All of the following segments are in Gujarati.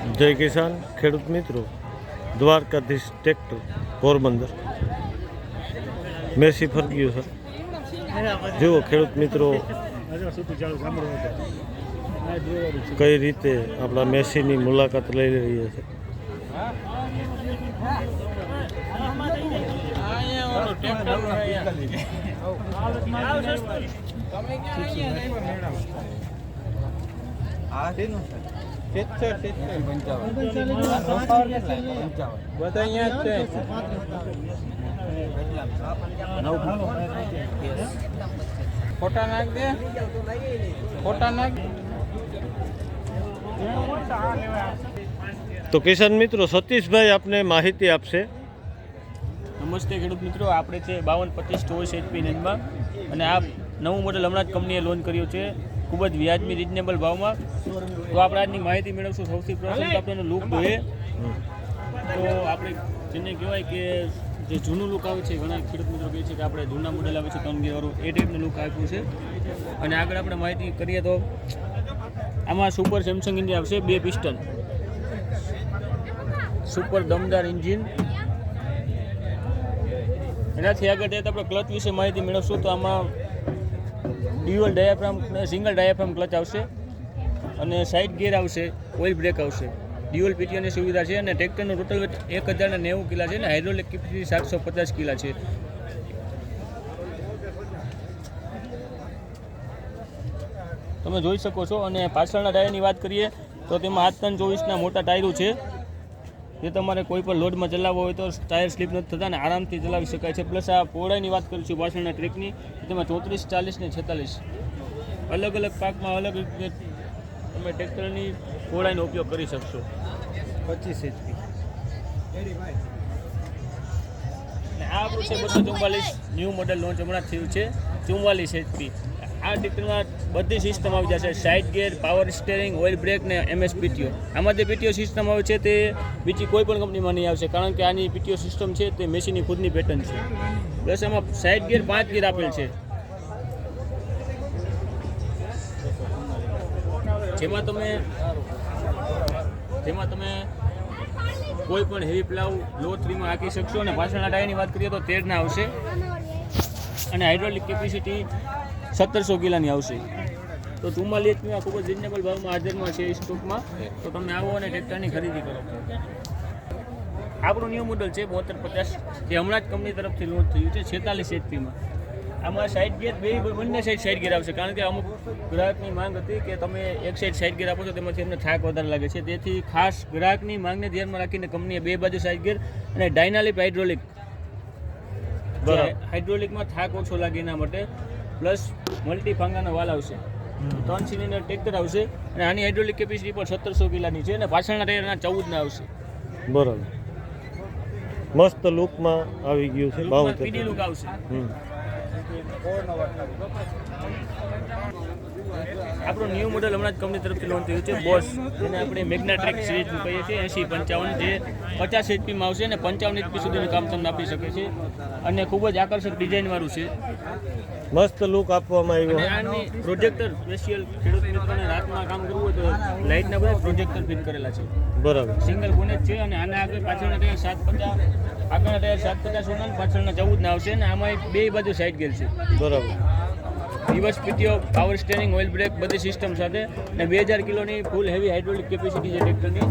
જય કિસાન, ખેડૂત મિત્રો, Dwarkadhish tractor, Porbandar. Massey Ferguson છે. જુઓ ખેડૂત મિત્રો, કઈ રીતે આપણા મેસીની મુલાકાત લઈ રહીએ છે. ફોટા નાખ દે. ફોટા નાખ. તો કિસાન મિત્રો સતીશભાઈ આપને માહિતી આપશે. નમસ્તે ખેડૂત મિત્રો આપણે છે બાવન પચીસ ચોવીસ એચપી રેન્જમાં અને આ નવું મોડલ હમણાં જ કંપનીએ લોન્ચ કર્યું છે. ખૂબ જ વ્યાજબી રિઝનેબલ ભાવમાં. તો આપણે આજની માહિતી મેળવશું સૌથી પ્રથમ તો આપણે એનો લુક જોઈએ. તો આપણે જેને કહેવાય કે જે જૂનું લુક આવે છે, ઘણા ખેડૂત મિત્રો કહે છે કે આપણે જૂના મોડલ આવે છે ત્રણ એ ટાઈપનું લુક આપ્યું છે. અને આગળ આપણે માહિતી કરીએ તો આમાં સુપર સેમસંગ ઇન્જિન આવશે, બે પિસ્ટન સુપર દમદાર ઇન્જિન એનાથી આગળ જઈએ તો આપણે ક્લચ વિશે માહિતી મેળવશું. તો આમાં dual diaphragm single diaphragm clutch આવશે અને સાઇડ ગિયર આવશે, ઓઇલ બ્રેક આવશે. ડ્યુઅલ પીટીઓની સુવિધા છે અને ટ્રેક્ટરનું ટોટલ વેટ એક હજાર નેવું કિલા છે અને હાઇડ્રોલિક કેપેસિટી સાતસો પચાસ કિલા છે. તમે જોઈ શકો છો અને પાછળના ટાયરની વાત કરીએ તો તેમાં આઠ ત્રણ ચોવીસના મોટા ટાયરો છે. જે તમારે કોઈ પણ લોડમાં ચલાવવો હોય તો ટાયર સ્લીપ નથી થતા અને આરામથી ચલાવી શકાય છે. પ્લસ આ પહોળાઈની વાત કરીશું પાછળના ટ્રેકની તેમાં ચોત્રીસ ચાલીસ ને છેતાલીસ. અલગ અલગ પાકમાં અલગ રીતે તમે ટ્રેક્ટરની પહોળાઈનો ઉપયોગ કરી શકશો. પચીસ એચપી અને આ આપણું છે બસો ચુમ્માલીસ ન્યૂ મોડલ લોન્ચ હમણાં થયું છે. ચુમ્માલીસ એચપી આ ટ્રેક્ટરમાં બધી સિસ્ટમ આવી જશે. Side gear power steering oil brake ને એમએસ પીટીઓ આમાં જે પીટીઓ સિસ્ટમ આવે છે તે બીજી કોઈ પણ કંપનીમાં નહીં આવશે. કારણ કે આની પીટીઓ સિસ્ટમ છે તે મેસીની ખુદની પેટર્ન છે. પ્લસ આમાં સાઇડ ગેર પાંચ ગેર આપેલ છે. જેમાં તમે જેમાં તમે કોઈ પણ હેવી પ્લાવ લો થ્રીમાં હાંકી શકશો અને પાછળના ટાયરની વાત કરીએ તો તેરના આવશે. અને હાઇડ્રોલિક કેપેસિટી સત્તરસો કિલાની આવશે. તો ચુમ્માલીસ આ ખૂબ જ રિઝનેબલ ભાવમાં હાજરમાં છે સ્ટોકમાં. તો તમે આવો અને ટ્રેક્ટરની ખરીદી કરો. આપણું ન્યૂ મોડલ છે બોતેર પચાસ જે હમણાં જ કંપની તરફથી લોન્ચ થયું છે છેતાલીસ એચપીમાં આમાં સાઈડ ગેર બે બંને સાઈડ સાઈડ ગેર આવશે. કારણ કે અમુક ગ્રાહકની માંગ હતી કે તમે એક સાઈડ સાઈડ ગેર આપો છો તેમાંથી એમને થાક વધારે લાગે છે. તેથી ખાસ ગ્રાહકની માંગને ધ્યાનમાં રાખીને કંપનીએ બે બાજુ સાઈડ ગેર અને ડાયનાલિપ હાઇડ્રોલિક બરાબર. હાઇડ્રોલિકમાં થાક ઓછો લાગે એના માટે પ્લસ મલ્ટી ફાંગાનો વાલ આવશે. ત્રણ સિલિન્ડર ટ્રેક્ટર આવશે અને આની હાઇડ્રોલિક કેપેસિટી પણ સત્તરસો કિલાની છે અને પાછળના ટાયરના ચૌદના આવશે. બરાબર. મસ્ત લુકમાં આવી ગયું છે પીડી લુક આવશે. આપણું ન્યૂ મોડલ હમણાં જ કંપની તરફથી લોન્ચ થયું છે બોસ જેને આપણે મેગ્નાટ્રેક સિરીઝ કહીએ છીએ એંસી પંચાવન જે પચાસ એચપીમાં આવશે અને પંચાવન એચપી સુધીનું કામ તમને આપી શકે છે. અને ખૂબ જ આકર્ષક ડિઝાઇનવાળું છે. મસ્ત લુક આપવામાં આવ્યો. છે આની પ્રોજેક્ટર સ્પેશિયલ ખેડૂત મિત્રોને રાતમાં કામ કરવું હોય તો લાઇટના બધા પ્રોજેક્ટર ફિટ કરેલા છે. બરાબર. સિંગલ બોનેટ છે અને આના આગળ પાછળના ટાયર સાત પચાસ આગળના ટાયર સાત પચાસ સોના પાછળના ચૌદ ના આવશે અને આમાં બે બાજુ સાઈડ ગેર છે. બરાબર. Reverse PTO power steering oil brake બધી સિસ્ટમ સાથે અને બે હજાર કિલોની ફૂલ હેવી હાઇડ્રોલિક કેપેસિટી છે ટ્રેક્ટરની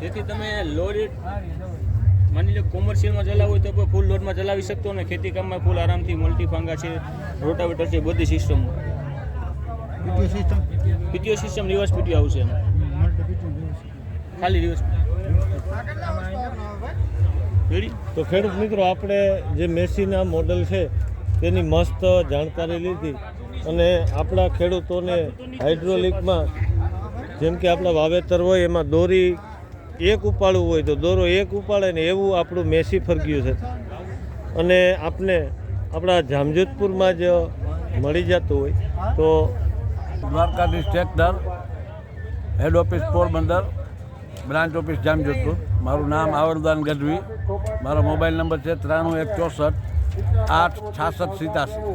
જેથી તમે લોડ માની લો કોમર્શિયલમાં ચલાવવું હોય તો પણ ફૂલ લોડમાં ચલાવી શકતો ને ખેતી કામમાં ફૂલ આરામથી મલ્ટીફાંગા છે રોટાવેટર છે બધી system system PTO system reverse PTO આવશે એમાં. ખાલી રિવર્સ તો ખેડૂત મિત્રો આપણે જે મેસીના મોડલ છે તેની મસ્ત જાણકારી લીધી અને આપણા ખેડૂતોને હાઇડ્રોલિકમાં જેમ કે આપણા વાવેતર હોય એમાં દોરી એક ઉપાડવું હોય તો દોરો એક ઉપાડે ને એવું આપણું મેસી ફરગ્યું છે. અને આપને આપણા જામજોધપુરમાં જ મળી જતું હોય તો Dwarkadhish tractor, head office Porbandar, branch office Jamjodhpur. મારું નામ આવરદાન ગઢવી. મારો મોબાઈલ નંબર છે ત્રાણું એક ચોસઠ આઠ, છાસઠ સિત્યાસી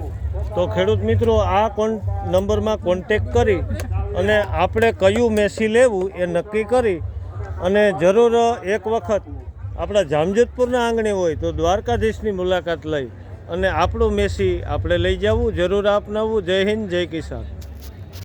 તો ખેડૂત મિત્રો, આ કોન, નંબરમાં કોન્ટેક કરી અને આપણે કયું મેસી લેવું એ નક્કી કરી અને જરૂર એક વખત આપણા જામજોધપુરના આંગણે હોય તો દ્વારકાધીશની મુલાકાત લઈ અને આપણું મેસી આપણે લઈ જવું, જરૂર અપનાવવું જય હિન્દ, જય કિસાન.